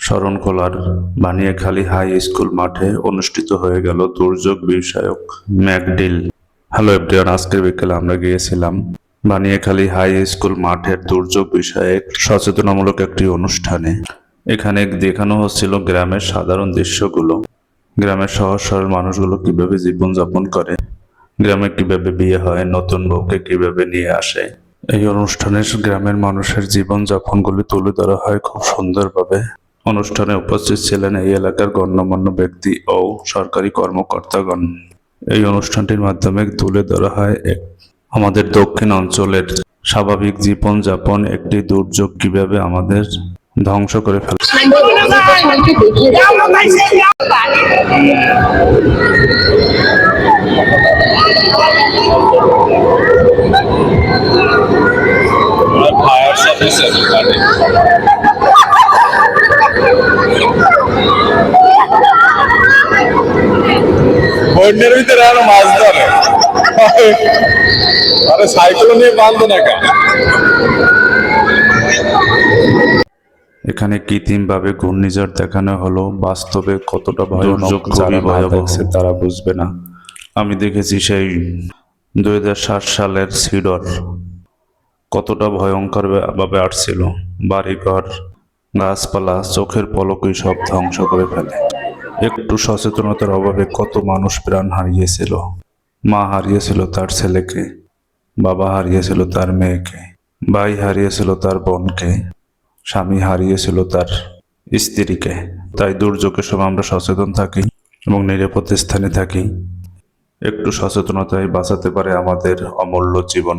শরণখোলার Baniakhali high school মাঠে অনুষ্ঠিত হয়ে গেল দুর্যোগ বিষয়ক ম্যাকডিল হ্যালো এভরিওয়ান, আজকের বিকেলে আমরা গিয়েছিলাম বানিয়াখালী হাই স্কুল মাঠের দুর্যোগ বিষয়ক সচেতনামূলক একটি অনুষ্ঠানে। এখানে দেখানো হচ্ছিল গ্রামের সাধারণ দৃশ্যগুলো। গ্রামের সহজ সরল মানুষগুলো কীভাবে জীবনযাপন করে, গ্রামে কীভাবে বিয়ে হয়, নতুন বউকে কীভাবে নিয়ে আসে এই অনুষ্ঠানে গ্রামের মানুষের জীবন জীবনযাপনগুলি তুলে ধরা হয় খুব সুন্দরভাবে। অনুষ্ঠানে উপস্থিত ছিলেন এই এলাকার গণ্যমান্য ব্যক্তি ও সরকারি কর্মকর্তাগণ। এই অনুষ্ঠানটির মাধ্যমে তুলে ধরা হয় আমাদের দক্ষিণ অঞ্চলের স্বাভাবিক জীবনযাপন, একটি দুর্যোগ কীভাবে আমাদের ধ্বংস করে ফেলে ফায়ার সার্ভিস আছে বন্যের ভিতরে আরও মাছ ধরে। আরে সাইকেল নিয়ে বাঁধবে না কেন? এখানে কৃত্রিমভাবে ঘূর্ণিঝড় দেখানো হলো। বাস্তবে কতটা ভয়ানক যারা দেখছে তারা বুঝবে না। আমি দেখেছি সেই দু হাজার সাত সালের সিডর। কতটা ভয়ঙ্কর ভাবে আসছিল বাড়িঘর, গাছপালা, চোখের পলকই সব ধ্বংস করে ফেলে। একটু সচেতনতার অভাবে কত মানুষ প্রাণ হারিয়েছিল। মা হারিয়েছিল তার ছেলেকে, বাবা হারিয়েছিল তার মেয়েকে, ভাই হারিয়েছিল তার বোনকে, স্বামী হারিয়েছিল তার স্ত্রীকে। তাই দুর্যোগের সময় আমরা সচেতন থাকি এবং নিরাপদ স্থানে থাকি। একটু সচেতনতায় বাঁচাতে পারে আমাদের অমূল্য জীবন।